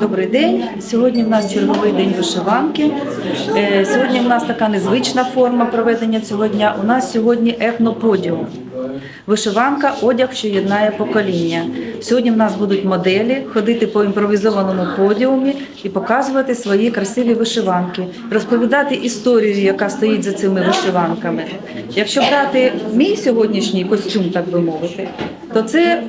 Добрий день. Сьогодні в нас черговий день вишиванки. Е, Сьогодні в нас така незвична форма проведення цього дня. У нас сьогодні етноподіум. Вишиванка одяг, що єднає покоління. Сьогодні в нас будуть моделі ходити по імпровізованому подіумі і показувати свої красиві вишиванки, розповідати історію, яка стоїть за цими вишиванками. Якщо брати мій сьогоднішній костюм, так би мовити, то це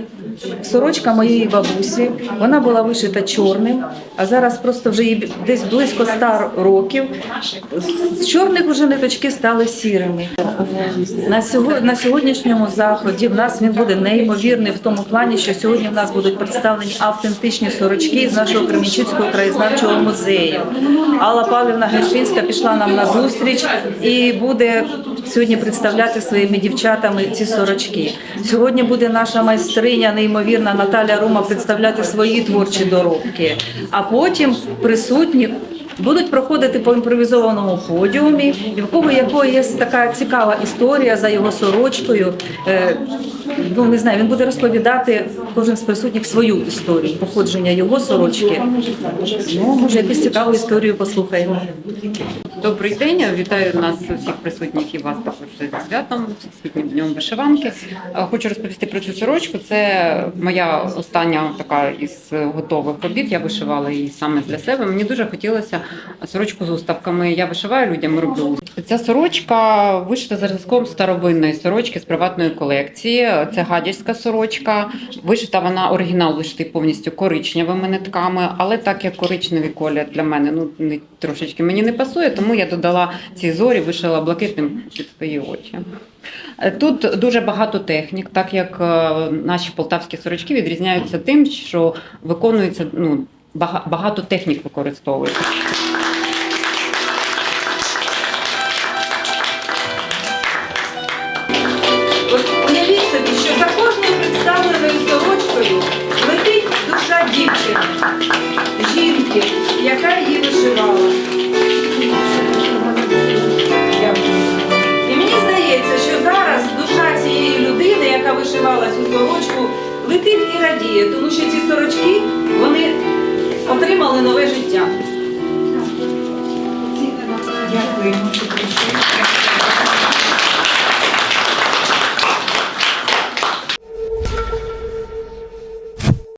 Сорочка моєї бабусі, вона була вишита чорним, а зараз просто вже їй десь близько 100 років. З чорних вже ниточки стали сірими. На, на сьогоднішньому заході в нас він буде неймовірний в тому плані, що сьогодні в нас будуть представлені автентичні сорочки з нашого Кремінчуцького краєзнавчого музею. Алла Павлівна Гершинська пішла нам на зустріч і буде сьогодні представляти своїми дівчатами ці сорочки. Сьогодні буде наша майстриня, неймовірна Наталя Рума, представляти свої творчі доробки. А потім присутні. Будуть проходити по імпровізованому подіумі, в кого якого є така цікава історія за його сорочкою. Е, ну не знаю, він буде розповідати кожен з присутніх свою історію, походження його сорочки. Ну, може, якусь цікаву історію послухаємо. Добрий день, вітаю нас усіх присутніх і вас також зі святом, всесвітнім днем вишиванки. Е, Хочу розповісти про цю сорочку. Це моя остання така із готових робіт. Я вишивала її саме для себе. Мені дуже хотілося сорочку з уставками. Я вишиваю людям, роблю. Ця сорочка вишита за зразком старовинної сорочки з приватної колекції. Це гадяцька сорочка. Вишита вона оригінал вишитий повністю коричневими нитками, але так як коричневий колір для мене ну не трошечки мені не пасує, тому я додала ці зорі, вишила блакитним під свої очі. Е, Тут дуже багато технік, так як е, наші полтавські сорочки відрізняються тим, що виконується ну, багато технік використовується. Отримали нове життя. Дякуємо.